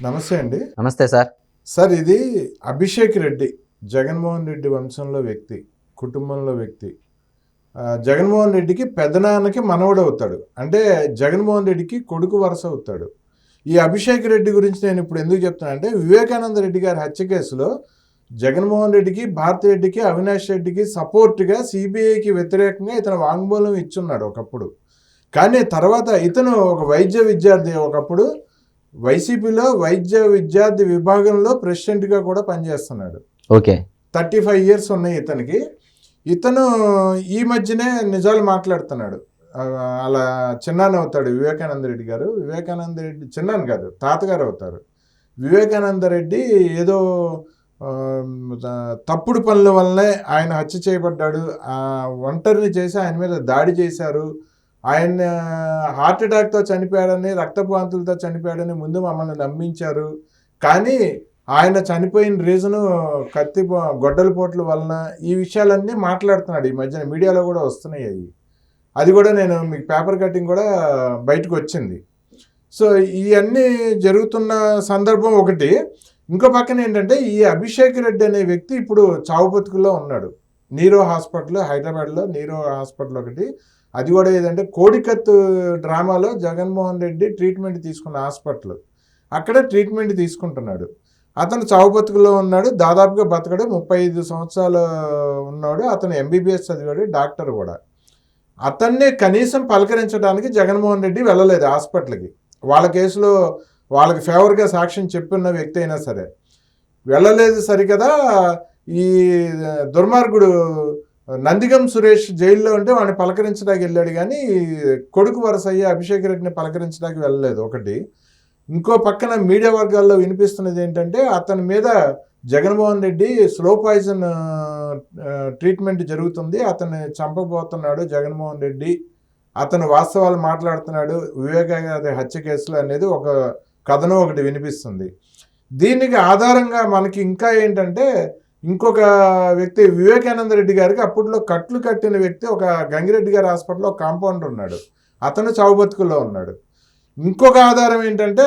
నమస్తే అండి. నమస్తే సార్. సార్ ఇది అభిషేక్ రెడ్డి జగన్మోహన్ రెడ్డి వంశంలో వ్యక్తి కుటుంబంలో వ్యక్తి. జగన్మోహన్ రెడ్డికి పెదనాన్నకి మనవడు అవుతాడు. అంటే జగన్మోహన్ రెడ్డికి కొడుకు వరుస అవుతాడు. ఈ అభిషేక్ రెడ్డి గురించి నేను ఇప్పుడు ఎందుకు చెప్తానంటే వివేకానంద రెడ్డి గారి హత్య కేసులో జగన్మోహన్ రెడ్డికి భారతి రెడ్డికి అవినాష్ రెడ్డికి సపోర్ట్గా సిబిఐకి వ్యతిరేకంగా ఇతను వాంగ్మూలం ఇచ్చున్నాడు ఒకప్పుడు. కానీ తర్వాత ఇతను ఒక వైద్య విద్యార్థి ఒకప్పుడు వైసీపీలో వైద్య విద్యార్థి విభాగంలో ప్రెసిడెంట్గా కూడా పనిచేస్తున్నాడు. ఓకే. థర్టీ ఫైవ్ ఇయర్స్ ఉన్నాయి ఇతనికి. ఇతను ఈ మధ్యనే నిజాలు మాట్లాడుతున్నాడు. అలా చిన్నాన్న అవుతాడు వివేకానంద రెడ్డి గారు. వివేకానంద రెడ్డి చిన్నాన్న కాదు తాతగారు అవుతారు. వివేకానంద రెడ్డి ఏదో తప్పుడు పనుల వల్లనే ఆయన హత్య చేయబడ్డాడు. ఆ ఒంటరిని చేసి ఆయన మీద దాడి చేశారు. ఆయన హార్ట్ అటాక్తో చనిపోయాడని రక్తపాంతులతో చనిపోయాడని ముందు మమ్మల్ని నమ్మించారు. కానీ ఆయన చనిపోయిన రీజను కత్తి గొడ్డల పోట్ల వలన ఈ విషయాలన్నీ మాట్లాడుతున్నాడు. ఈ మధ్యన మీడియాలో కూడా వస్తున్నాయి అవి. అది కూడా నేను మీకు పేపర్ కటింగ్ కూడా బయటకు వచ్చింది. సో ఇవన్నీ జరుగుతున్న సందర్భం ఒకటి. ఇంకో పక్కన ఏంటంటే ఈ అభిషేక్ రెడ్డి అనే వ్యక్తి ఇప్పుడు చావు బతుకుల్లో ఉన్నాడు. నీరో హాస్పిటల్ హైదరాబాద్లో నీరో హాస్పిటల్ ఒకటి. అది కూడా ఏదంటే కోడికత్తు డ్రామాలో జగన్మోహన్ రెడ్డి ట్రీట్మెంట్ తీసుకున్న హాస్పిటల్. అక్కడ ట్రీట్మెంట్ తీసుకుంటున్నాడు. అతను చావు బతుకులో ఉన్నాడు దాదాపుగా బతకడు ముప్పై ఐదు సంవత్సరాలు ఉన్నాడు అతను ఎంబీబీఎస్ చదివాడు డాక్టర్ కూడా. అతన్ని కనీసం పలకరించడానికి జగన్మోహన్ రెడ్డి వెళ్ళలేదు హాస్పిటల్కి. వాళ్ళ కేసులో వాళ్ళకి ఫేవర్గా సాక్ష్యం చెప్పున్న వ్యక్తి అయినా సరే. వెళ్ళలేదు సరికదా ఈ దుర్మార్గుడు నందిగం సురేష్ జైల్లో ఉంటే వాడిని పలకరించడానికి వెళ్ళాడు కానీ కొడుకు వరసయ్య అభిషేక్ రెడ్డిని పలకరించడానికి వెళ్ళలేదు. ఒకటి ఇంకో పక్కన మీడియా వర్గాల్లో వినిపిస్తున్నది ఏంటంటే అతని మీద Jaganmohan Reddy slow poison treatment జరుగుతుంది. అతన్ని చంపబోతున్నాడు జగన్మోహన్ రెడ్డి. అతను వాస్తవాలు మాట్లాడుతున్నాడు. వివేకానంద హత్య కేసులు అనేది ఒక కథనం ఒకటి వినిపిస్తుంది. దీనికి ఆధారంగా మనకి ఇంకా ఏంటంటే ఇంకొక వ్యక్తి వివేకానంద రెడ్డి గారికి అప్పట్లో కట్లు కట్టిన వ్యక్తి ఒక గంగిరెడ్డి గారి హాస్పిటల్లో ఒక కాంపౌండర్ ఉన్నాడు. అతను చావు బతుకుల్లో ఉన్నాడు. ఇంకొక ఆధారం ఏంటంటే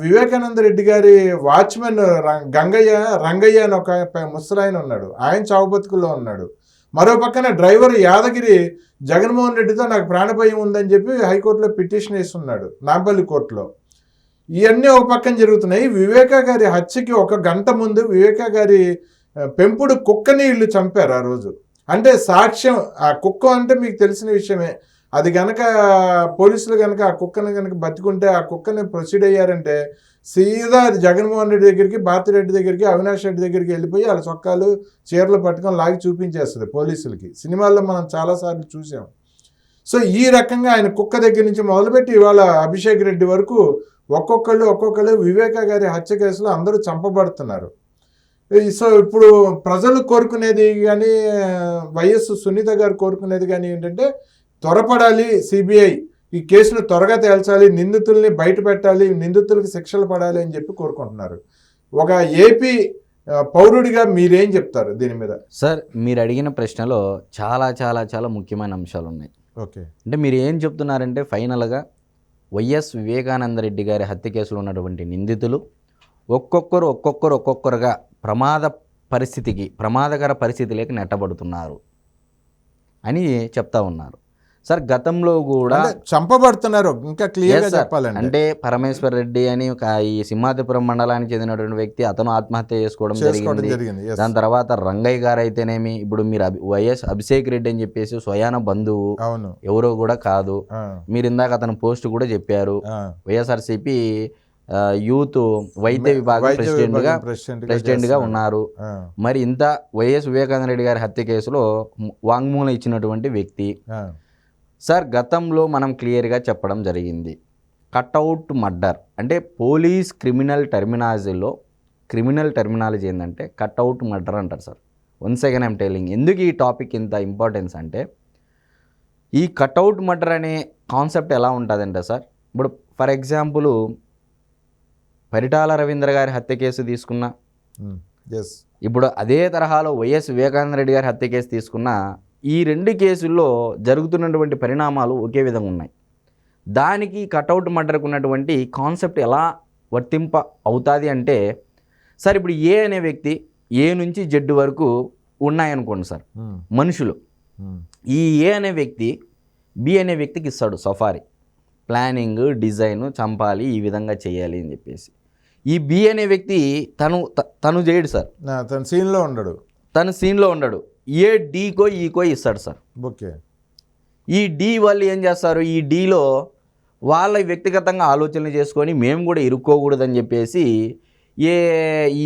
వివేకానంద రెడ్డి గారి వాచ్మెన్ రం- గంగయ్య రంగయ్య అని ఒక ముసలాయన ఉన్నాడు. ఆయన చావు బతుకుల్లో ఉన్నాడు. మరో పక్కన డ్రైవర్ యాదగిరి జగన్మోహన్ రెడ్డితో నాకు ప్రాణభయం ఉందని చెప్పి హైకోర్టులో పిటిషన్ వేస్తున్నాడు నాంపల్లి కోర్టులో. ఇవన్నీ ఒక పక్కన జరుగుతున్నాయి. వివేకా గారి హత్యకి ఒక గంట ముందు వివేకా గారి పెంపుడు కుక్కని వీళ్ళు చంపారు ఆ రోజు. అంటే సాక్ష్యం ఆ కుక్క అంటే మీకు తెలిసిన విషయమే. అది గనక పోలీసులు కనుక ఆ కుక్కని కనుక బతికుంటే ఆ కుక్కని ప్రొసీడ్ అయ్యారంటే సీదా అది జగన్మోహన్ రెడ్డి దగ్గరికి భారతిరెడ్డి దగ్గరికి అవినాష్ రెడ్డి దగ్గరికి వెళ్ళిపోయి వాళ్ళ చొక్కాలు చీరలు పట్టుకొని లాగి చూపించేస్తుంది పోలీసులకి. సినిమాల్లో మనం చాలాసార్లు చూసాం. సో ఈ రకంగా ఆయన కుక్క దగ్గర నుంచి మొదలుపెట్టి ఇవాళ అభిషేక్ రెడ్డి వరకు ఒక్కొక్కళ్ళు ఒక్కొక్కళ్ళు వివేకా గారి హత్య కేసులో అందరూ చంపబడుతున్నారు. సో ఇప్పుడు ప్రజలు కోరుకునేది కానీ వైఎస్ సునీత గారు కోరుకునేది కానీ ఏంటంటే త్వరపడాలి సిబిఐ. ఈ కేసును త్వరగా తేల్చాలి నిందితుల్ని బయట పెట్టాలి నిందితులకు శిక్షలు పడాలి అని చెప్పి కోరుకుంటున్నారు. ఒక ఏపీ పౌరుడిగా మీరేం చెప్తారు దీని మీద? సార్ మీరు అడిగిన ప్రశ్నలో చాలా చాలా చాలా ముఖ్యమైన అంశాలు ఉన్నాయి. ఓకే. అంటే మీరు ఏం చెప్తున్నారంటే ఫైనల్గా వైఎస్ వివేకానంద రెడ్డి గారి హత్య కేసులో ఉన్నటువంటి నిందితులు ఒక్కొక్కరు ఒక్కొక్కరు ఒక్కొక్కరుగా ప్రమాద పరిస్థితికి ప్రమాదకర పరిస్థితిలోకి నెట్టబడుతున్నారు అని చెప్తా ఉన్నారు. సార్ గతంలో కూడా చంపబడుతున్నారు. ఇంకా క్లియర్గా Yes, sir. చెప్పాలండి అంటే పరమేశ్వర్ రెడ్డి అని ఒక ఈ సింహాద్రిపురం మండలానికి చెందినటువంటి వ్యక్తి అతను ఆత్మహత్య చేసుకోవడం జరిగింది. దాని తర్వాత రంగయ్య గారు అయితేనేమి ఇప్పుడు మీరు అభి వైఎస్ అభిషేక్ రెడ్డి అని చెప్పేసి స్వయాన బంధువు ఎవరో కూడా కాదు. మీరు ఇందాక అతను పోస్ట్ కూడా చెప్పారు. వైఎస్ఆర్సీపీ యూత్ వైద్య విభాగం వైద్య ప్రెసిడెంట్గా విభాగం president గా ప్రెసిడెంట్గా చేస్తున్నారు. ఉన్నారు. మరి ఇంత వైఎస్ వివేకానంద రెడ్డి గారి హత్య కేసులో వాంగ్మూలం ఇచ్చినటువంటి వ్యక్తి. సార్ గతంలో మనం క్లియర్గా చెప్పడం జరిగింది. కట్అవుట్ మర్డర్ అంటే పోలీస్ క్రిమినల్ టెర్మినాలజీలో క్రిమినల్ టెర్మినాలజీ ఏంటంటే కట్అవుట్ మర్డర్ అంటారు sir. One second I'm telling ఎందుకు ఈ టాపిక్ ఇంత ఇంపార్టెన్స్ అంటే ఈ కట్అవుట్ మర్డర్ అనే కాన్సెప్ట్ ఎలా ఉంటుందంటే సార్? ఇప్పుడు ఫర్ ఎగ్జాంపుల్ పరిటాల రవీంద్ర గారి హత్య కేసు తీసుకున్నా. ఇప్పుడు అదే తరహాలో వైఎస్ వివేకానంద రెడ్డి గారి హత్య కేసు తీసుకున్న ఈ రెండు కేసుల్లో జరుగుతున్నటువంటి పరిణామాలు ఒకే విధంగా ఉన్నాయి. దానికి కటౌట్ మర్డర్కు ఉన్నటువంటి కాన్సెప్ట్ ఎలా వర్తింప అవుతుంది అంటే సార్ ఇప్పుడు ఏ అనే వ్యక్తి ఏ నుంచి జెడ్ వరకు ఉన్నాయనుకోండి సార్ మనుషులు. ఈ ఏ అనే వ్యక్తి బి అనే వ్యక్తికి ఇస్తాడు సఫారీ. ప్లానింగ్ డిజైన్ చంపాలి ఈ విధంగా చేయాలి అని చెప్పేసి. ఈ బి అనే వ్యక్తి తను తను చేయడు సార్. తన సీన్లో ఉండడు. తను సీన్లో ఉండడు. ఏ డీకో ఈకో ఇస్తాడు సార్. ఓకే. ఈ డి వాళ్ళు ఏం చేస్తారు? ఈ డీలో వాళ్ళ వ్యక్తిగతంగా ఆలోచనలు చేసుకొని మేము కూడా ఇరుక్కోకూడదని చెప్పేసి ఏ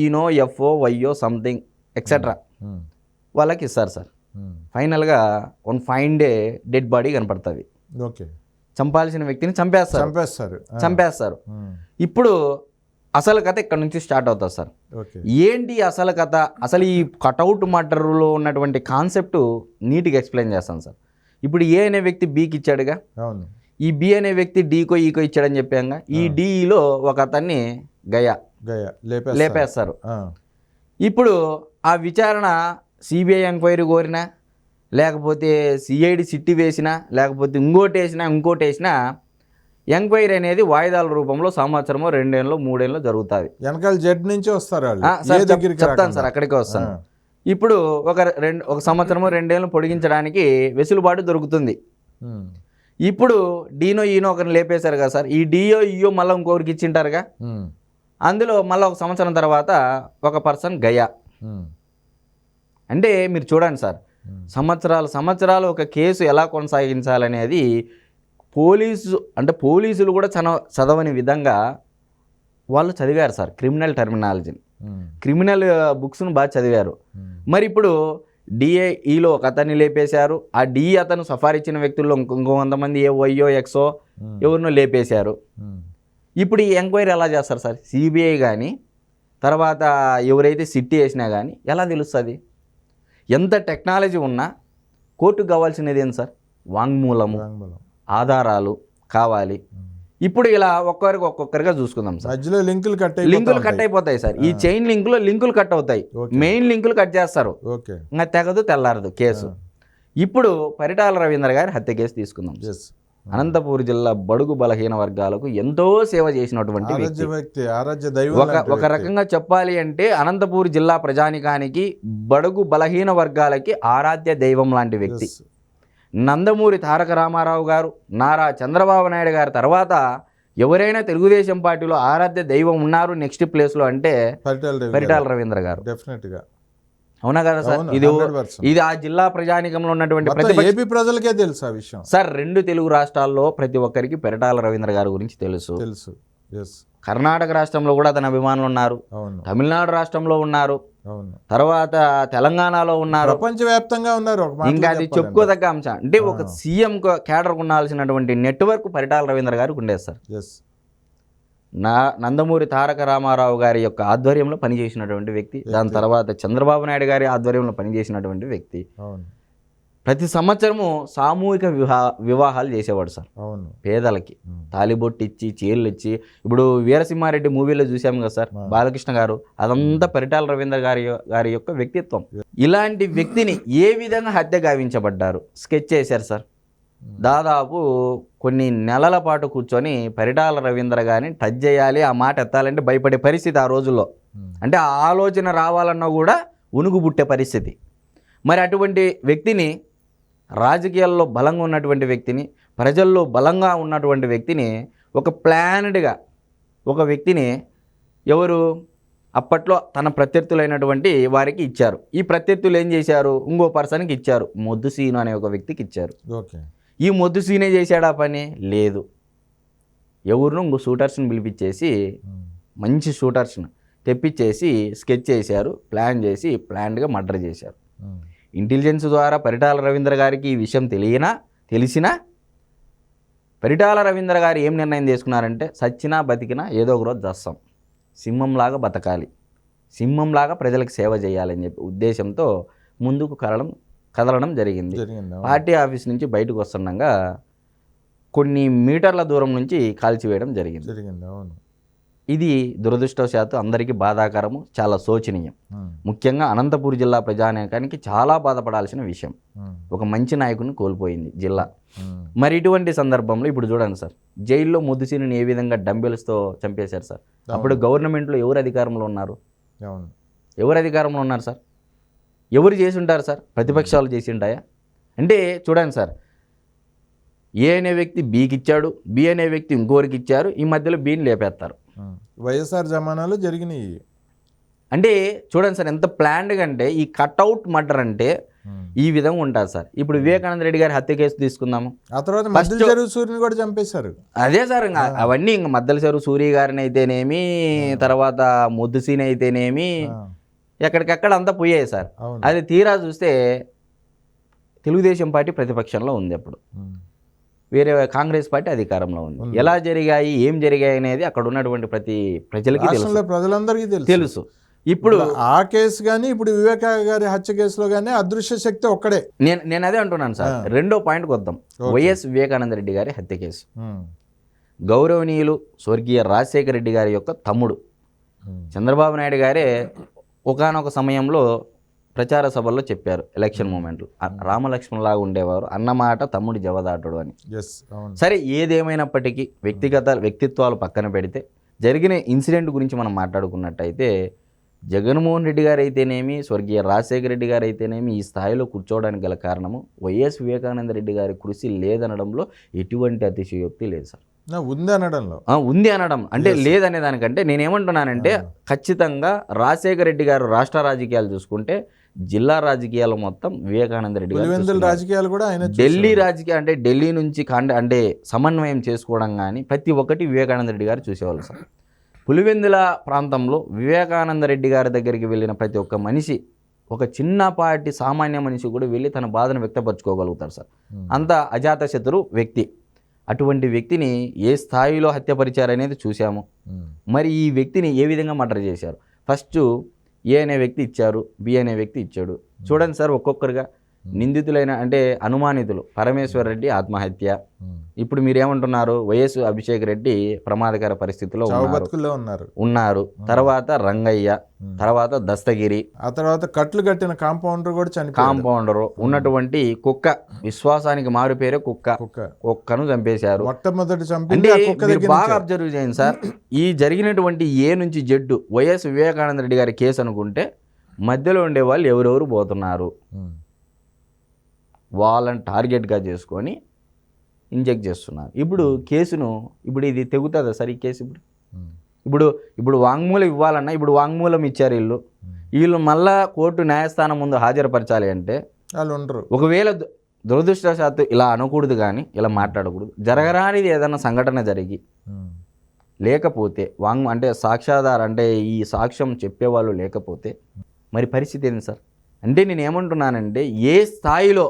ఈనో ఎఫ్ఓ వైయో సంథింగ్ ఎక్సెట్రా వాళ్ళకి ఇస్తారు సార్. ఫైనల్గా one fine day dead body కనపడుతుంది. ఓకే. చంపాల్సిన వ్యక్తిని చంపేస్తారు. చంపేస్తారు. చంపేస్తారు. ఇప్పుడు అసలు కథ ఇక్కడ నుంచి స్టార్ట్ అవుతుంది సార్. ఏంటి అసలు కథ? అసలు ఈ కటౌట్ మటర్లో ఉన్నటువంటి కాన్సెప్ట్ నీట్గా ఎక్స్ప్లెయిన్ చేస్తాను సార్. ఇప్పుడు ఏ అనే వ్యక్తి బీకి ఇచ్చాడుగా? ఈ బి అనే వ్యక్తి డీకో ఈకో ఇచ్చాడని చెప్పాంగా. ఈ డిఈలో ఒక అతన్ని గయా గయ లేపేస్తారు. ఇప్పుడు ఆ విచారణ సిబిఐ ఎంక్వైరీ కోరినా లేకపోతే సిఐడి సిట్టి వేసినా లేకపోతే ఇంకోటి వేసినా ఇంకోటి వేసినా ఎంక్వైరీ అనేది వాయిదాల రూపంలో సంవత్సరమో రెండేళ్ళు మూడేళ్ళు జరుగుతుంది. వెనకాల జడ్ నుంచి వస్తారు చెప్తాను. సార్ అక్కడికే వస్తాను. ఇప్పుడు ఒక రెండు ఒక సంవత్సరము రెండేళ్ళు పొడిగించడానికి వెసులుబాటు దొరుకుతుంది. ఇప్పుడు డీనో ఈనో ఒకరిని లేపేశారు కదా సార్ ఈ డియో ఈయో మళ్ళీ ఇంకొకరికి ఇచ్చింటారుగా? అందులో మళ్ళీ ఒక సంవత్సరం తర్వాత ఒక పర్సన్ గయా. అంటే మీరు చూడండి సార్ సంవత్సరాలు సంవత్సరాలు ఒక కేసు ఎలా కొనసాగించాలనేది పోలీసు అంటే పోలీసులు కూడా చన చదవని విధంగా వాళ్ళు చదివారు సార్ క్రిమినల్ టర్మినాలజీని. క్రిమినల్ బుక్స్ను బాగా చదివారు. మరి ఇప్పుడు డిఏఈలో ఒక అతన్ని లేపేశారు. ఆ డిఈ అతను సఫారీ ఇచ్చిన వ్యక్తుల్లో ఇంకో కొంతమంది ఏ వైయో ఎక్సో ఎవరినో లేపేశారు. ఇప్పుడు ఈ ఎంక్వైరీ ఎలా చేస్తారు సార్? సిబిఐ కానీ తర్వాత ఎవరైతే సిట్టి వేసినా కానీ ఎలా తెలుస్తుంది? ఎంత టెక్నాలజీ ఉన్నా కోర్టుకు కావాల్సినది ఏంటి సార్? వాంగ్మూలము. వాంగ్మూలం. ఆధారాలు కావాలి. ఇప్పుడు ఇలా ఒక్కొక్కరికి ఒక్కొక్కరిగా చూసుకుందాం సార్. మధ్యలో లింకులు కట్ లింకులు కట్ అయిపోతాయి సార్. ఈ చైన్ లింకులో లింకులు కట్ అవుతాయి. మెయిన్ లింకులు కట్ చేస్తారు. ఇంకా తెగదు తెల్లారదు కేసు. ఇప్పుడు పరిటాల రవీంద్ర గారి హత్య కేసు తీసుకుందాం అనంతపూర్ జిల్లా బడుగు బలహీన వర్గాలకు ఎంతో సేవ చేసినటువంటి వ్యక్తి. ఒక ఒక. రకంగా చెప్పాలి అంటే అనంతపూర్ జిల్లా ప్రజానికానికి బడుగు బలహీన వర్గాలకి ఆరాధ్య దైవం లాంటి వ్యక్తి. నందమూరి తారక రామారావు గారు నారా చంద్రబాబు నాయుడు గారి తర్వాత ఎవరైనా తెలుగుదేశం పార్టీలో ఆరాధ్య దైవం ఉన్నారు నెక్స్ట్ ప్లేస్లో అంటే పరిటాల రవి పరిటాల రవీంద్ర గారు. అవునా కదా సార్? ఇది 100%. ఇది ఆ జిల్లా ప్రజానికంలో ఉన్నటువంటి ఏపీ ప్రజలకే తెలుసు ఆ విషయం. సార్ రెండు తెలుగు రాష్ట్రాల్లో ప్రతి ఒక్కరికి పెరటాల రవీంద్ర గారి గురించి తెలుసు. తెలుసు. కర్ణాటక రాష్ట్రంలో కూడా అతని అభిమానులు ఉన్నారు. తమిళనాడు రాష్ట్రంలో ఉన్నారు. తర్వాత తెలంగాణలో ఉన్నారు. ప్రపంచవ్యాప్తంగా ఉన్నారు ఇంకా అది. చెప్పుకోదగ్గ అంశం. అంటే ఒక. సీఎం క్యాడర్ ఉండాల్సినటువంటి నెట్వర్క్ పరిటాల రవీంద్ర గారికి ఉండేది సార్. నా నందమూరి తారక రామారావు గారి యొక్క ఆధ్వర్యంలో పనిచేసినటువంటి వ్యక్తి దాని తర్వాత చంద్రబాబు నాయుడు గారి ఆధ్వర్యంలో పనిచేసినటువంటి వ్యక్తి. అవును. ప్రతి సంవత్సరము సామూహిక వివాహ వివాహాలు చేసేవాడు సార్. అవును. పేదలకి. తాలిబొట్టు ఇచ్చి చీరలు ఇచ్చి ఇప్పుడు వీరసింహారెడ్డి మూవీలో చూసాం కదా సార్. బాలకృష్ణ గారు అదంతా పరిటాల రవీంద్ర గారి గారి యొక్క వ్యక్తిత్వం. ఇలాంటి వ్యక్తిని ఏ విధంగా హత్య గావించబడ్డారు? స్కెచ్ చేశారు సార్. దాదాపు కొన్ని నెలల పాటు కూర్చొని పరిటాల రవీంద్ర గారిని టచ్ చేయాలి ఆ మాట ఎత్తాలంటే భయపడే పరిస్థితి ఆ రోజుల్లో. అంటే ఆ ఆలోచన రావాలన్నా కూడా ఉనుగు పుట్టే పరిస్థితి. మరి అటువంటి వ్యక్తిని రాజకీయాల్లో బలంగా ఉన్నటువంటి వ్యక్తిని ప్రజల్లో బలంగా ఉన్నటువంటి వ్యక్తిని ఒక ప్లాన్డ్గా ఒక వ్యక్తిని ఎవరు? అప్పట్లో తన ప్రత్యర్థులైనటువంటి వారికి ఇచ్చారు. ఈ ప్రత్యర్థులు ఏం చేశారు? ఇంకో పర్సన్కి ఇచ్చారు. మొద్దు సీను అనే ఒక వ్యక్తికి ఇచ్చారు. ఓకే. ఈ మొద్దు సీనే చేశాడా పని? లేదు. ఎవరినో ఇంకో షూటర్స్ని పిలిపించేసి. మంచి షూటర్స్ని తెప్పించేసి స్కెచ్ చేశారు ప్లాన్ చేసి ప్లాన్డ్గా మర్డర్ చేశారు. ఇంటెలిజెన్స్ ద్వారా పరిటాల రవీంద్ర గారికి ఈ విషయం తెలియనా? తెలిసినా? పరిటాల రవీంద్ర గారు ఏం నిర్ణయం తీసుకున్నారంటే సచ్చినా బతికినా ఏదో ఒక రోజు చస్తాం సింహంలాగా బతకాలి. సింహంలాగా ప్రజలకు సేవ చేయాలని చెప్పి ఉద్దేశంతో ముందుకు కదలడం కదలడం జరిగింది. పార్టీ ఆఫీస్ నుంచి బయటకు వస్తుండగా కొన్ని మీటర్ల దూరం నుంచి కాల్చివేయడం జరిగింది. జరిగింది అవును. ఇది దురదృష్టవశాత్తు అందరికీ బాధాకరము చాలా శోచనీయం. ముఖ్యంగా అనంతపూర్ జిల్లా ప్రజానీకానికి చాలా బాధపడాల్సిన విషయం. ఒక మంచి నాయకుడిని కోల్పోయింది జిల్లా. మరి ఇటువంటి సందర్భంలో ఇప్పుడు చూడండి సార్ జైల్లో ముద్దుసీని ఏ విధంగా డంబెల్స్తో చంపేశారు సార్? అప్పుడు గవర్నమెంట్లో ఎవరు అధికారంలో ఉన్నారు? ఎవరు అధికారంలో ఉన్నారు సార్? ఎవరు చేసి ఉంటారు సార్? ప్రతిపక్షాలు చేసి ఉంటాయా అంటే చూడండి సార్ ఏ అనే వ్యక్తి బీకి ఇచ్చాడు బి అనే వ్యక్తి ఇంకోరికి ఇచ్చారు ఈ మధ్యలో బీని లేపేస్తారు. వైఎస్ఆర్ జమానాలో జరిగినాయి అంటే చూడండి సార్ ఎంత ప్లాన్డ్గా అంటే ఈ కట్అవుట్ మర్డర్ అంటే. ఈ విధంగా ఉంటుంది సార్. ఇప్పుడు వివేకానంద రెడ్డి గారి హత్య కేసు తీసుకుందాము. ఆ తర్వాత మధ్య చెరువు సూర్యుని కూడా చంపేశారు. అదే సార్ ఇంకా అవన్నీ ఇంకా మద్దల చెరువు సూర్య గారిని అయితేనేమి తర్వాత ముద్దుసీన్ అయితేనేమి ఎక్కడికక్కడ అంతా పోయాయి సార్. అది తీరా చూస్తే తెలుగుదేశం పార్టీ ప్రతిపక్షంలో ఉంది అప్పుడు. వేరే కాంగ్రెస్ పార్టీ అధికారంలో ఉంది. ఎలా జరిగాయి ఏం జరిగాయి అనేది అక్కడ ఉన్నటువంటి ప్రతి ప్రజలకి తెలుసు. ప్రజలందరికీ తెలుసు. తెలుసు. ఇప్పుడు ఆ కేసు కానీ ఇప్పుడు వివేక గారి హత్య కేసులో కానీ అదృశ్య శక్తి ఒక్కడే. నేను నేను అదే అంటున్నాను సార్. రెండో పాయింట్కి వద్దాం వైఎస్ వివేకానంద రెడ్డి గారి హత్య కేసు. గౌరవనీయులు స్వర్గీయ రాజశేఖర రెడ్డి గారి యొక్క తమ్ముడు. చంద్రబాబు నాయుడు గారే ఒకానొక సమయంలో ప్రచార సభల్లో చెప్పారు ఎలక్షన్ మూమెంట్లో. రామలక్ష్మణ్లాగా ఉండేవారు. అన్నమాట తమ్ముడి జవదాటుడు అని. సరే ఏదేమైనప్పటికీ వ్యక్తిగత వ్యక్తిత్వాలు పక్కన పెడితే జరిగిన ఇన్సిడెంట్ గురించి మనం మాట్లాడుకున్నట్టయితే జగన్మోహన్ రెడ్డి గారు అయితేనేమి స్వర్గీయ రాజశేఖర రెడ్డి గారు అయితేనేమి ఈ స్థాయిలో కూర్చోవడానికి గల కారణము వైఎస్ వివేకానంద రెడ్డి గారి కృషి లేదనడంలో ఎటువంటి అతిశయోక్తి లేదు సార్. ఉంది అనడంలో ఉంది అనడం. అంటే లేదనే దానికంటే నేనేమంటున్నానంటే ఖచ్చితంగా రాజశేఖర రెడ్డి గారు రాష్ట్ర రాజకీయాలు చూసుకుంటే జిల్లా రాజకీయాలు మొత్తం వివేకానంద రెడ్డి. రాజకీయాలు కూడా ఆయన ఢిల్లీ రాజకీయ అంటే ఢిల్లీ నుంచి కాండ అంటే సమన్వయం చేసుకోవడం కానీ ప్రతి ఒక్కటి వివేకానంద రెడ్డి గారు చూసేవాళ్ళు సార్ పులివెందుల ప్రాంతంలో వివేకానంద రెడ్డి గారి దగ్గరికి వెళ్ళిన ప్రతి ఒక్క మనిషి ఒక చిన్నపాటి సామాన్య మనిషి కూడా వెళ్ళి తన బాధను వ్యక్తపరచుకోగలుగుతారు సార్. అంత అజాతశత్రు వ్యక్తి అటువంటి వ్యక్తిని ఏ స్థాయిలో హత్యపరిచారనేది చూశాము ఉమ్. మరి ఈ వ్యక్తిని ఏ విధంగా మర్డర్ చేశారు ఫస్ట్ ఏ అనే వ్యక్తి ఇచ్చారు బి అనే వ్యక్తి ఇచ్చాడు. చూడండి సార్ ఒక్కొక్కరుగా నిందితులైన అంటే అనుమానితులు. పరమేశ్వర్ రెడ్డి ఆత్మహత్య. ఇప్పుడు మీరేమంటున్నారు? వైఎస్ అభిషేక్ రెడ్డి ప్రమాదకర పరిస్థితిలో ఉన్నారు. ఉన్నారు. తర్వాత రంగయ్య తర్వాత దస్తగిరి. ఆ తర్వాత కట్లు కట్టిన కాంపౌండర్ కూడా కాంపౌండరు. ఉన్నటువంటి కుక్క విశ్వాసానికి మారు పేరే కుక్క. కుక్క. కుక్కను చంపేశారు. మొట్టమొదటి బాగా. అబ్జర్వ్ చేయండి సార్. ఈ జరిగినటువంటి ఏ నుంచి జడ్డు వైఎస్ వివేకానంద రెడ్డి గారి కేసు అనుకుంటే మధ్యలో ఉండే వాళ్ళు ఎవరెవరు పోతున్నారు. వాళ్ళని టార్గెట్గా చేసుకొని ఇంజెక్ట్ చేస్తున్నారు. ఇప్పుడు కేసును ఇప్పుడు ఇది తెగుతుందా సార్ ఈ కేసు ఇప్పుడు? ఉమ్. ఇప్పుడు ఇప్పుడు వాంగ్మూలం ఇవ్వాలన్నా ఇప్పుడు వాంగ్మూలం ఇచ్చారు వీళ్ళు. వీళ్ళు మళ్ళా కోర్టు న్యాయస్థానం ముందు హాజరుపరచాలి అంటే వాళ్ళు ఉండరు. ఒకవేళ దురదృష్టవశాత్తు ఇలా అనకూడదు కానీ ఇలా మాట్లాడకూడదు. జరగరానిది ఏదైనా సంఘటన జరిగి. లేకపోతే వాంగ్ అంటే సాక్ష్యాధార అంటే ఈ సాక్ష్యం చెప్పేవాళ్ళు లేకపోతే మరి పరిస్థితి ఏంది సార్? అంటే నేను ఏమంటున్నానంటే ఏ స్థాయిలో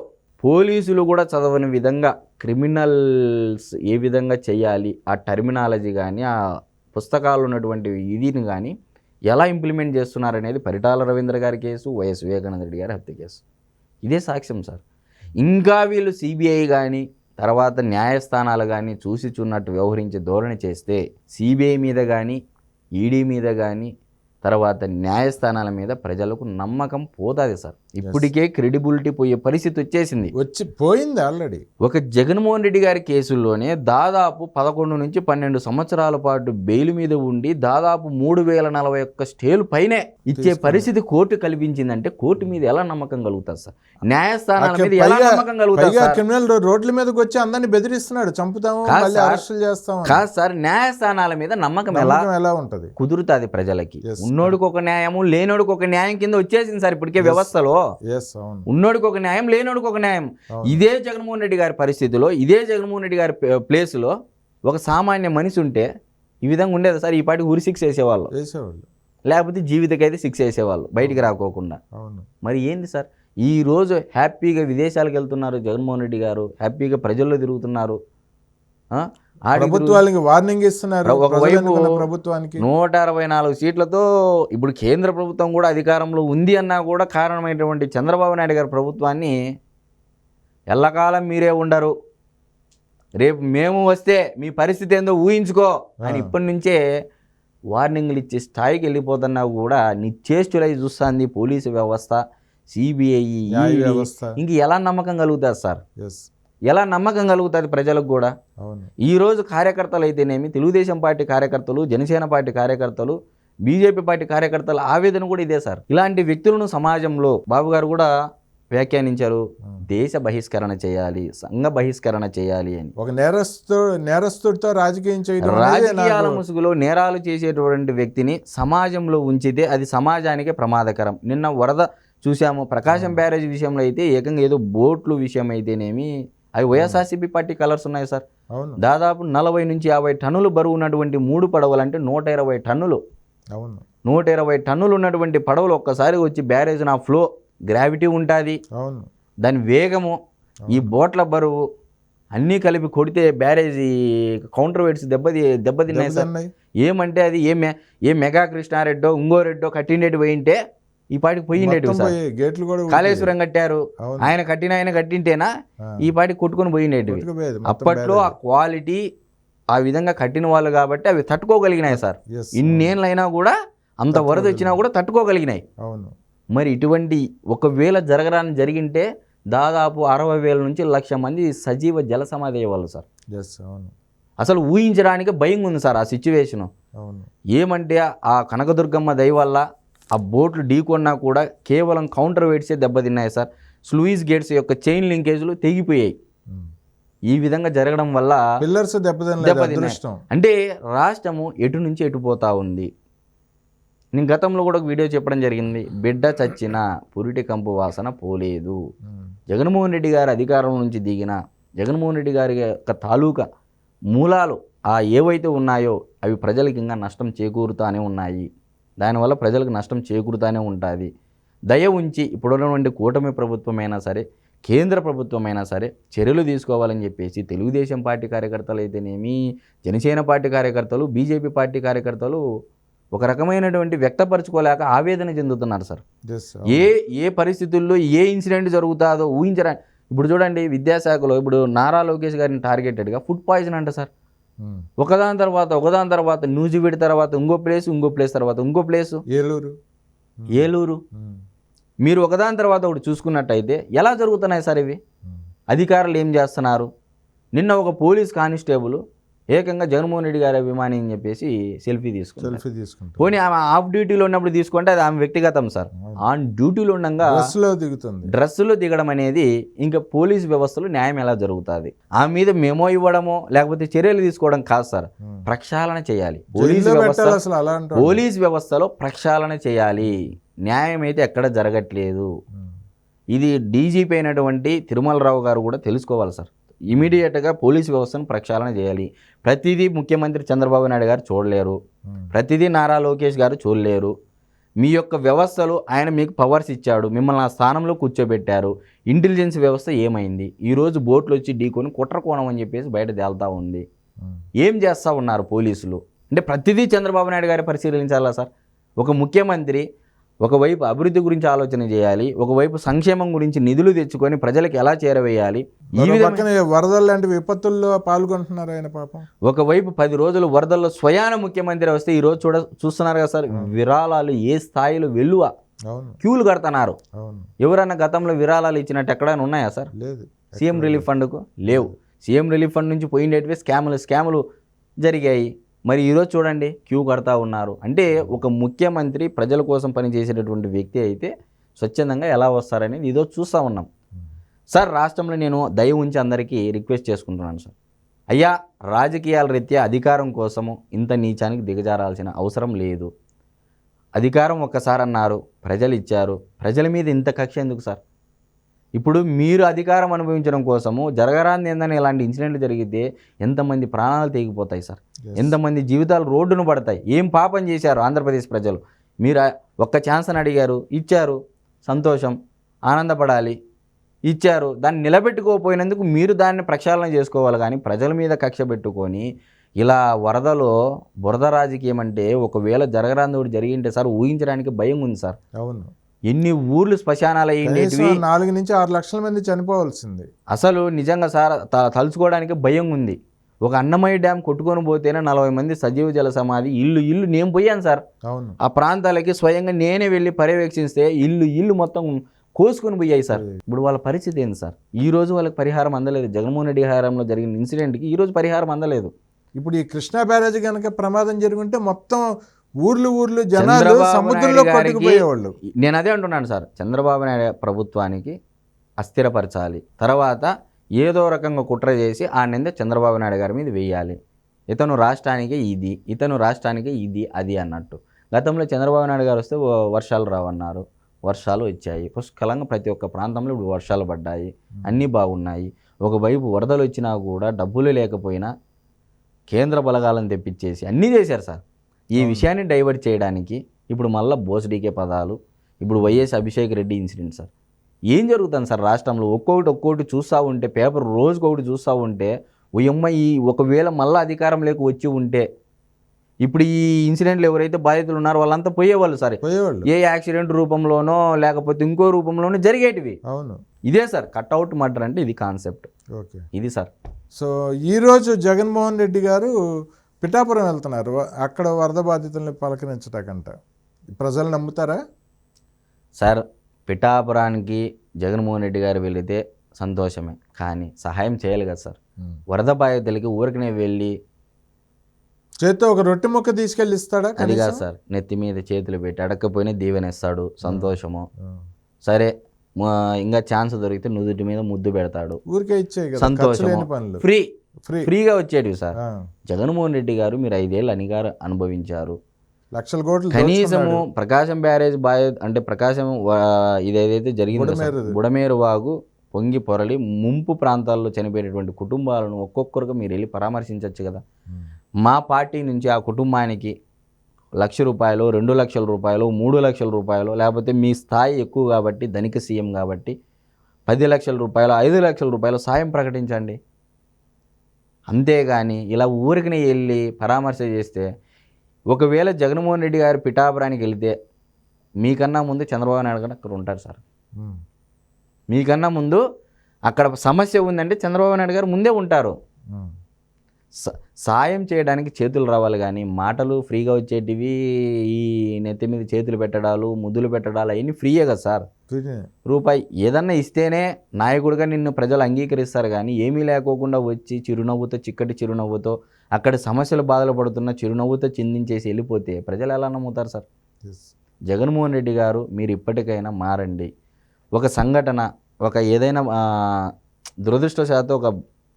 పోలీసులు కూడా చదవని విధంగా క్రిమినల్స్ ఏ విధంగా చేయాలి ఆ టర్మినాలజీ కానీ ఆ పుస్తకాలు ఉన్నటువంటి ఇదిని కానీ ఎలా ఇంప్లిమెంట్ చేస్తున్నారనేది పరిటాల రవీంద్ర గారి కేసు వైఎస్ వివేకానంద రెడ్డి గారి హత్య కేసు. ఇదే సాక్ష్యం సార్. ఇంకా వీళ్ళు సిబిఐ కానీ తర్వాత న్యాయస్థానాలు కానీ చూసి చూన్నట్టు వ్యవహరించే ధోరణి చేస్తే సిబిఐ మీద కానీ ఈడీ మీద కానీ తర్వాత న్యాయస్థానాల మీద ప్రజలకు నమ్మకం పోతుంది సార్. ఇప్పటికే క్రెడిబిలిటీ పోయే పరిస్థితి వచ్చేసింది. వచ్చి పోయింది ఆల్రెడీ. ఒక జగన్మోహన్ రెడ్డి గారి కేసుల్లోనే దాదాపు పదకొండు నుంచి పన్నెండు సంవత్సరాల పాటు బెయిల్ మీద ఉండి దాదాపు మూడు వేల నలభై ఒక్క స్టేలు పైనే ఇచ్చే పరిస్థితి కోర్టు కల్పించిందంటే కోర్టు మీద ఎలా నమ్మకం కలుగుతుంది సార్? న్యాయస్థానాల మీద ఎలా నమ్మకం సార్? క్రిమినల్ రోడ్ల మీదకి వచ్చి అందరిని బెదిరిస్తున్నాడు. చంపుతాము. అరెస్టులు చేస్తాము. కాదు సార్ న్యాయస్థానాల మీద నమ్మకం ఎలా ఎలా ఉంటది? కుదురుతుంది ప్రజలకి. ఉన్నోడికి ఒక న్యాయము లేనోడికి ఒక న్యాయం కింద వచ్చేసింది సార్ ఇప్పటికే వ్యవస్థలో. ఉన్నోడికి ఒక న్యాయం లేనోడికి ఒక న్యాయం. ఇదే జగన్మోహన్ రెడ్డి గారి పరిస్థితిలో ఇదే జగన్మోహన్ రెడ్డి గారి ప్లే- ప్లేస్లో ఒక సామాన్య మనిషి ఉంటే ఈ విధంగా ఉండేది సార్? ఈ పాటికి ఉరి శిక్ష వేసేవాళ్ళు. వేసేవాళ్ళు. లేకపోతే జీవితకైతే శిక్ష వేసేవాళ్ళు బయటికి రాకోకుండా. మరి ఏంది సార్? ఈ రోజు హ్యాపీగా విదేశాలకు వెళ్తున్నారు జగన్మోహన్ రెడ్డి గారు హ్యాపీగా ప్రజల్లో తిరుగుతున్నారు. ప్రభుత్వాలకి వార్నింగ్ ఇస్తున్నారు. ఒకవైపు ప్రభుత్వానికి. నూట అరవై నాలుగు సీట్లతో ఇప్పుడు కేంద్ర ప్రభుత్వం కూడా అధికారంలో ఉంది అన్నా కూడా కారణమైనటువంటి చంద్రబాబు నాయుడు గారి ప్రభుత్వాన్ని ఎల్లకాలం మీరే ఉండరు. రేపు మేము వస్తే మీ పరిస్థితి ఏందో ఊహించుకో అని. ఇప్పటి నుంచే వార్నింగ్లు ఇచ్చే స్థాయికి వెళ్ళిపోతున్నా కూడా నిశ్చేష్టులై చూస్తుంది పోలీసు వ్యవస్థ సిబిఐ ఇంక ఎలా నమ్మకం కలుగుతుంది సార్? ఎస్. ఎలా నమ్మకం కలుగుతుంది ప్రజలకు కూడా? అవును. ఈ రోజు కార్యకర్తలు అయితేనేమి తెలుగుదేశం పార్టీ కార్యకర్తలు జనసేన పార్టీ కార్యకర్తలు బీజేపీ పార్టీ కార్యకర్తల ఆవేదన కూడా ఇదే సార్. ఇలాంటి వ్యక్తులను సమాజంలో బాబు గారు కూడా వ్యాఖ్యానించారు. దేశ బహిష్కరణ చేయాలి సంఘ బహిష్కరణ చేయాలి అని. ఒక నేరస్తు నేరస్తుడితో రాజకీయం చేయడం రాజకీయాల ముసుగులో నేరాలు చేసేటువంటి వ్యక్తిని సమాజంలో ఉంచితే అది సమాజానికే ప్రమాదకరం. నిన్న వరద చూసాము. ప్రకాశం బ్యారేజ్ విషయంలో అయితే ఏకంగా ఏదో బోట్లు విషయం అయితేనేమి అవి వైఎస్ఆర్సీపీ పార్టీ కలర్స్ ఉన్నాయి సార్. దాదాపు నలభై నుంచి యాభై టన్నులు బరువు ఉన్నటువంటి మూడు పడవలు అంటే నూట ఇరవై టన్నులు. అవును. నూట ఇరవై టన్నులు ఉన్నటువంటి పడవలు ఒక్కసారి వచ్చి బ్యారేజ్ నా ఫ్లో గ్రావిటీ ఉంటుంది. అవును. దాని వేగము ఈ బోట్ల బరువు అన్నీ కలిపి కొడితే బ్యారేజీ కౌంటర్ వెయిట్స్ దెబ్బతి దెబ్బతిన్నాయి సార్. ఏమంటే అది ఏ మె ఏ మెగా కృష్ణారెడ్డో ఇంకో రెడ్డో కట్టిండేటి పోయింటే ఈ పాటికి పోయిండేటివి మొత్తం సార్. పోయి గేట్లు కూడా కాళేశ్వరం కట్టారు. ఆయన కట్టిన ఆయన కట్టింటేనా. ఈ పాటికి కొట్టుకొని పోయిండేటివి అప్పట్లో ఆ క్వాలిటీ ఆ విధంగా కట్టిన వాళ్ళు కాబట్టి అవి తట్టుకోగలిగినాయి సార్. ఇన్నేళ్ళైనా కూడా అంత వరద వచ్చినా కూడా తట్టుకోగలిగినాయి. అవును. మరి ఇటువంటి ఒకవేళ జరగరాని జరిగింటే దాదాపు అరవై వేల నుంచి లక్ష మంది సజీవ జల సమాధి అయ్యేవాళ్ళు సార్. అవును. అసలు ఊహించడానికి భయం ఉంది సార్ ఆ సిచ్యువేషను అవును. ఏమంటే ఆ కనకదుర్గమ్మ దయ వల్ల ఆ బోట్లు ఢీకొన్నా కూడా కేవలం కౌంటర్ వెయిట్సే దెబ్బతిన్నాయి సార్. స్లూయిస్ గేట్స్ యొక్క చైన్ లింకేజ్లు తెగిపోయాయి. ఈ విధంగా జరగడం వల్ల పిల్లర్స్ దెబ్బతిన్నాయి. అంటే రాష్ట్రము ఎటు నుంచి ఎటు పోతా ఉంది? నేను గతంలో కూడా ఒక వీడియో చెప్పడం జరిగింది. బిడ్డ చచ్చిన పురిటి కంపు వాసన పోలేదు. జగన్మోహన్ రెడ్డి గారు అధికారం నుంచి దిగిన జగన్మోహన్ రెడ్డి గారి యొక్క తాలూకా మూలాలు ఆ ఏవైతే ఉన్నాయో అవి ప్రజలకు ఇంకా నష్టం చేకూరుతానే ఉన్నాయి. దానివల్ల ప్రజలకు నష్టం చేకూరుతానే ఉంటుంది. దయ ఉంచి ఇప్పుడున్నటువంటి కూటమి ప్రభుత్వమైనా సరే కేంద్ర ప్రభుత్వమైనా సరే చర్యలు తీసుకోవాలని చెప్పేసి తెలుగుదేశం పార్టీ కార్యకర్తలు అయితేనేమి జనసేన పార్టీ కార్యకర్తలు బీజేపీ పార్టీ కార్యకర్తలు ఒక రకమైనటువంటి వ్యక్తపరచుకోలేక ఆవేదన చెందుతున్నారు సార్. Yes, ఏ ఏ పరిస్థితుల్లో ఏ ఇన్సిడెంట్ జరుగుతుందో ఊహించరా. ఇప్పుడు చూడండి విద్యాశాఖలో ఇప్పుడు నారా లోకేష్ గారిని టార్గెటెడ్గా ఫుడ్ పాయిజన్ అంట సార్. ఒకదాని తర్వాత ఒకదాని తర్వాత నూజివీడి తర్వాత ఇంకో ప్లేస్ ఇంకో ప్లేస్ తర్వాత ఇంకో ప్లేస్ ఏలూరు ఏలూరు. మీరు ఒకదాని తర్వాత ఒకటి చూసుకున్నట్టయితే ఎలా జరుగుతున్నాయి సార్ ఇవి. అధికారులు ఏం చేస్తున్నారు నిన్న ఒక పోలీస్ కానిస్టేబుల్ ఏకంగా జగన్మోహన్ రెడ్డి గారి అభిమాని అని చెప్పేసి సెల్ఫీ తీసుకున్నారు సెల్ఫీ తీసుకుంటా పోనీ ఆమె ఆఫ్ డ్యూటీలో ఉన్నప్పుడు తీసుకుంటే అది ఆమె వ్యక్తిగతం సార్. ఆన్ డ్యూటీలో ఉండగా బస్లో దిగుతుంది. డ్రెస్సులో దిగడం అనేది ఇంకా పోలీస్ వ్యవస్థలో న్యాయం ఎలా జరుగుతుంది? ఆ మీద మెమో ఇవ్వడమో లేకపోతే చర్యలు తీసుకోవడం కాదు సార్. ప్రక్షాళన చేయాలి. పోలీస్ వ్యవస్థ పోలీస్ వ్యవస్థలో ప్రక్షాళన చేయాలి. న్యాయం అయితే ఎక్కడ జరగట్లేదు. ఇది డీజీపీ అయినటువంటి తిరుమలరావు గారు కూడా తెలుసుకోవాలి సార్. ఇమీడియట్గా పోలీస్ వ్యవస్థను ప్రక్షాళన చేయాలి. ప్రతిదీ ముఖ్యమంత్రి చంద్రబాబు నాయుడు గారు చూడలేరు. ప్రతిదీ నారా లోకేష్ గారు చూడలేరు. మీ యొక్క వ్యవస్థలు ఆయన మీకు పవర్స్ ఇచ్చాడు. మిమ్మల్ని ఆ స్థానంలో కూర్చోబెట్టారు. ఇంటెలిజెన్స్ వ్యవస్థ ఏమైంది? ఈరోజు బోట్లు వచ్చి ఢీకొని కుట్రకోణం అని చెప్పేసి బయట తేలుతా ఉంది. ఏం చేస్తూ ఉన్నారు పోలీసులు? అంటే ప్రతిదీ చంద్రబాబు నాయుడు గారి పరిశీలించాలా సార్? ఒక ముఖ్యమంత్రి ఒకవైపు అభివృద్ధి గురించి ఆలోచన చేయాలి ఒకవైపు సంక్షేమం గురించి నిధులు తెచ్చుకొని ప్రజలకు ఎలా చేరవేయాలి? ఈ విధంగా వరదలు లాంటి విపత్తుల్లో పాల్గొంటున్నారు ఆయన పాపం. ఒకవైపు పది రోజులు వరదల్లో స్వయాన ముఖ్యమంత్రి వస్తే ఈ రోజు చూడ చూస్తున్నారు కదా సార్ విరాళాలు ఏ స్థాయిలో వెల్లువ క్యూలు కడుతున్నారు? ఎవరన్నా గతంలో విరాళాలు ఇచ్చినట్టు ఎక్కడైనా ఉన్నాయా సార్? లేదు. సీఎం రిలీఫ్ ఫండ్కు లేవు. సీఎం రిలీఫ్ ఫండ్ నుంచి పోయినవి స్కాములు స్కాములు జరిగాయి. మరి ఈరోజు చూడండి క్యూ కడతా ఉన్నారు. అంటే ఒక ముఖ్యమంత్రి ప్రజల కోసం పనిచేసేటటువంటి వ్యక్తి అయితే స్వచ్ఛందంగా ఎలా వస్తారనేది ఇదో చూస్తూ ఉన్నాం. సార్ రాష్ట్రంలో నేను దయ ఉంచి అందరికీ రిక్వెస్ట్ చేసుకుంటున్నాను సార్. అయ్యా రాజకీయాల రీత్యా అధికారం కోసము ఇంత నీచానికి దిగజారాల్సిన అవసరం లేదు. అధికారం ఒక్కసారి అన్నారు ప్రజలు ఇచ్చారు. ప్రజల మీద ఇంత కక్ష ఎందుకు సార్? ఇప్పుడు మీరు అధికారం అనుభవించడం కోసము జరగరాంది ఏందని ఇలాంటి ఇన్సిడెంట్లు జరిగితే ఎంతమంది ప్రాణాలు తెగిపోతాయి సార్? ఎంతమంది జీవితాలు రోడ్డును పడతాయి. ఏం పాపం చేశారు ఆంధ్రప్రదేశ్ ప్రజలు? మీరు ఒక్క ఛాన్స్ అని అడిగారు ఇచ్చారు సంతోషం ఆనందపడాలి ఇచ్చారు. దాన్ని నిలబెట్టుకోకపోయినందుకు మీరు దాన్ని ప్రక్షాళన చేసుకోవాలి. కానీ ప్రజల మీద కక్ష పెట్టుకొని ఇలా వరదలో బురద రాజకీయం అంటే ఒకవేళ జరగరాంది ఒకటి జరిగింటే సార్ ఊహించడానికి భయం ఉంది సార్. అవును. ఎన్ని ఊర్లు శ్మశానాలు అయ్యిండేటివి కనీసం నాలుగు నుంచి ఆరు లక్షల మంది చనిపోవాల్సింది. అసలు నిజంగా సార్ తలుచుకోవడానికి భయం ఉంది. ఒక అన్నమయ్య డ్యామ్ కొట్టుకొని పోతేనే నలభై మంది సజీవ జల సమాధి ఇల్లు ఇల్లు నేను పోయాను సార్. అవును. ఆ ప్రాంతాలకి స్వయంగా నేనే వెళ్ళి పర్యవేక్షిస్తే ఇల్లు ఇల్లు మొత్తం కోసుకొని పోయాయి సార్. ఇప్పుడు వాళ్ళ పరిస్థితి ఏంది సార్? ఈ రోజు వాళ్ళకి పరిహారం అందలేదు. జగన్మోహన్ రెడ్డి హయాంలో జరిగిన ఇన్సిడెంట్కి ఈ రోజు పరిహారం అందలేదు. ఇప్పుడు ఈ కృష్ణా బ్యారేజ్ కనుక ప్రమాదం జరుగుంటే మొత్తం ఊర్లు ఊర్లు జనాలు సముద్రంలో కొట్టుకుపోయేవాళ్ళు. నేను అదే అంటున్నాను సార్. చంద్రబాబు నాయుడు ప్రభుత్వానికి అస్థిరపరచాలి. తర్వాత ఏదో రకంగా కుట్ర చేసి ఆ నింద చంద్రబాబు నాయుడు గారి మీద వేయాలి. ఇతను రాష్ట్రానికి ఇది ఇతను రాష్ట్రానికి ఇది అది అన్నట్టు. గతంలో చంద్రబాబు నాయుడు గారు వస్తే వర్షాలు రావన్నారు. వర్షాలు వచ్చాయి. పుష్కలంగా ప్రతి ఒక్క ప్రాంతంలో ఇప్పుడు వర్షాలు పడ్డాయి. అన్నీ బాగున్నాయి. ఒకవైపు వరదలు వచ్చినా కూడా డబ్బులు లేకపోయినా కేంద్ర బలగాలను తెప్పించేసి అన్నీ చేశారు సార్. ఈ విషయాన్ని డైవర్ట్ చేయడానికి ఇప్పుడు మళ్ళీ బోసడీకే పదాలు. ఇప్పుడు YS Abhishek Reddy incident sir. ఏం జరుగుతుంది సార్ రాష్ట్రంలో? ఒక్కొక్కటి ఒక్కొక్కటి చూస్తూ ఉంటే పేపర్ రోజుకొకటి చూస్తూ ఉంటే ఉయమ్మ ఈ ఒకవేళ మళ్ళీ అధికారం లేక వచ్చి ఉంటే ఇప్పుడు ఈ ఇన్సిడెంట్లు ఎవరైతే బాధితులు ఉన్నారో వాళ్ళంతా పోయేవాళ్ళు సార్. పోయేవాళ్ళు. ఏ యాక్సిడెంట్ రూపంలోనో లేకపోతే ఇంకో రూపంలోనో జరిగేటివి. అవును. ఇదే సార్ కట్అవుట్ మర్డర్ అంటే ఇది కాన్సెప్ట్. ఓకే. ఇది సార్. సో ఈరోజు జగన్మోహన్ రెడ్డి గారు పిఠాపురం వెళ్తున్నారు. అక్కడ వరద బాధితుల్ని పలకరించటాకంట. ప్రజలు నమ్ముతారా? సార్ పిఠాపురానికి జగన్మోహన్ రెడ్డి గారు వెళితే సంతోషమే. కానీ సహాయం చేయాలి కదా సార్. వరద బాధితులకి ఊరికనే వెళ్ళి చేత్తో ఒక రొట్టె ముక్క తీసుకెళ్ళి ఇస్తాడా అది కాదు? సార్. నెత్తి మీద చేతులు పెట్టి అడగకపోయినా దీవెనేస్తాడు. సంతోషము. సరే మా- ఇంకా ఛాన్స్ దొరికితే నుదుటి మీద ముద్దు పెడతాడు. ఊరికే లేని పనులు. ఫ్రీ. ఫ్రీ. ఫ్రీగా వచ్చేటివి సార్. జగన్మోహన్ రెడ్డి గారు మీరు ఐదేళ్ళు అనిగారు అనుభవించారు. లక్షల కోట్లు కనీసము. ప్రకాశం బ్యారేజ్ బాయ్ అంటే ప్రకాశం ఇదేదైతే జరిగిందో. బుడమేరు వాగు పొంగి పొరలి ముంపు ప్రాంతాల్లో చనిపోయినటువంటి కుటుంబాలను ఒక్కొక్కరుగా మీరు వెళ్ళి పరామర్శించవచ్చు కదా. మా పార్టీ నుంచి ఆ కుటుంబానికి లక్ష రూపాయలు రెండు లక్షల రూపాయలు మూడు లక్షల రూపాయలు లేకపోతే మీ స్థాయి ఎక్కువ కాబట్టి ధనిక సీఎం కాబట్టి పది లక్షల రూపాయలు ఐదు లక్షల రూపాయలు సాయం ప్రకటించండి అంతేగాని ఇలా ఊరికనే వెళ్ళి పరామర్శ చేస్తే ఒకవేళ జగన్మోహన్ రెడ్డి గారు పిఠాపురానికి వెళితే మీకన్నా ముందు చంద్రబాబు నాయుడు గారు అక్కడ ఉంటారు సార్. మీకన్నా ముందు అక్కడ సమస్య ఉందంటే చంద్రబాబు నాయుడు గారు ముందే ఉంటారు సాయం చేయడానికి చేతులు రావాలి కానీ మాటలు ఫ్రీగా వచ్చేటివి ఈ నెత్తి మీద చేతులు పెట్టడాలు ముద్దులు పెట్టడాలు అవన్నీ ఫ్రీయే కదా సార్. రూపాయి ఏదన్నా ఇస్తేనే నాయకుడిగా నిన్ను ప్రజలు అంగీకరిస్తారు కానీ ఏమీ లేకోకుండా వచ్చి చిరునవ్వుతో చిక్కటి చిరునవ్వుతో అక్కడ సమస్యలు బాధలు పడుతున్న చిరునవ్వుతో చిందించేసి వెళ్ళిపోతే ప్రజలు ఎలా నమ్ముతారు సార్. జగన్మోహన్ రెడ్డి గారు మీరు ఇప్పటికైనా మారండి. ఒక సంఘటన ఒక ఏదైనా దురదృష్టవశాత్తు ఒక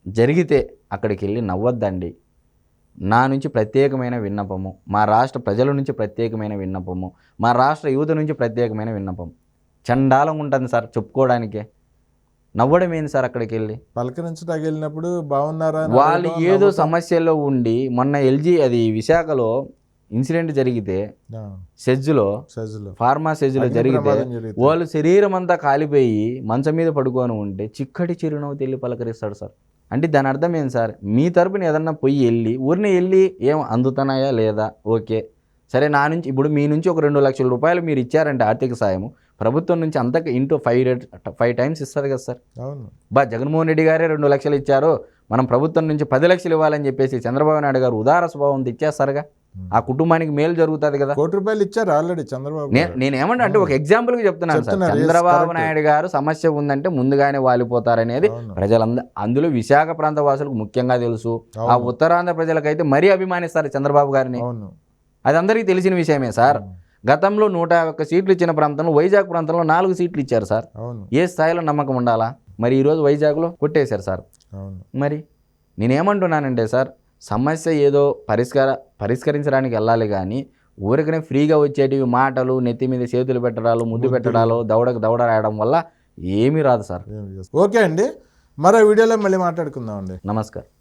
జరిగితే అక్కడికి వెళ్ళి నవ్వొద్దండి. నా నుంచి ప్రత్యేకమైన విన్నపము మా రాష్ట్ర ప్రజల నుంచి ప్రత్యేకమైన విన్నపము మా రాష్ట్ర యువత నుంచి ప్రత్యేకమైన విన్నపం చండాలంగా ఉంటుంది సార్ చెప్పుకోవడానికే. నవ్వడం ఏంది సార్ అక్కడికి వెళ్ళి పలకరించడానికి వెళ్ళినప్పుడు బాగున్నారా వాళ్ళు ఏదో. సమస్యలో ఉండి మొన్న ఎల్జీ అది విశాఖలో ఇన్సిడెంట్ జరిగితే సెజ్లో. ఫార్మా సెజ్లో జరిగితే. వాళ్ళు శరీరం అంతా కాలిపోయి మంచం మీద పడుకొని ఉంటే చిక్కటి చిరునవ్వు తెల్లి పలకరిస్తాడు సార్. అంటే దాని అర్థం ఏంటి సార్? మీ తరపున ఏదన్నా పోయి వెళ్ళి ఊరిని వెళ్ళి ఏం అందుతున్నాయా లేదా? ఓకే. సరే నా నుంచి ఇప్పుడు మీ నుంచి ఒక రెండు లక్షల రూపాయలు మీరు ఇచ్చారంటే ఆర్థిక సాయం ప్రభుత్వం నుంచి అంతకు into five rate five times ఇస్తుంది కదా సార్. అవును. బా జగన్మోహన్ రెడ్డి గారే రెండు లక్షలు ఇచ్చారు. మనం ప్రభుత్వం నుంచి పది లక్షలు ఇవ్వాలని చెప్పేసి చంద్రబాబు నాయుడు గారు ఉదార స్వభావం ఇచ్చేస్తారుగా ఆ కుటుంబానికి మేలు జరుగుతుంది కదా. కోటి రూపాయలు ఇచ్చారు ఆల్రెడీ చంద్రబాబు. నేను ఏమంటా అంటే ఒక ఎగ్జాంపుల్గా చెప్తున్నాను సార్. చంద్రబాబు. నాయుడు గారు సమస్య ఉందంటే ముందుగానే వాలిపోతారనేది. ప్రజలందరూ అందులో విశాఖ ప్రాంత వాసులకు ముఖ్యంగా తెలుసు. ఆ. ఉత్తరాంధ్ర ప్రజలకైతే మరీ అభిమానిస్తారు చంద్రబాబు గారిని. అది అందరికీ తెలిసిన విషయమే సార్. గతంలో నూట ఒక్క సీట్లు ఇచ్చిన ప్రాంతంలో వైజాగ్ ప్రాంతంలో నాలుగు సీట్లు ఇచ్చారు సార్. ఏ స్థాయిలో నమ్మకం ఉండాలా? మరి ఈరోజు వైజాగ్లో కొట్టేశారు సార్. మరి నేనేమంటున్నానంటే సార్ సమస్య ఏదో పరిష్కార పరిష్కరించడానికి వెళ్ళాలి కానీ ఊరికనే ఫ్రీగా వచ్చేటివి మాటలు నెత్తి మీద చేతులు పెట్టడాలు ముద్దు పెట్టడాలు దవడకు దవడ రాయడం వల్ల ఏమీ రాదు సార్. ఓకే అండి. మరో వీడియోలో మళ్ళీ మాట్లాడుకుందాం అండి నమస్కారం.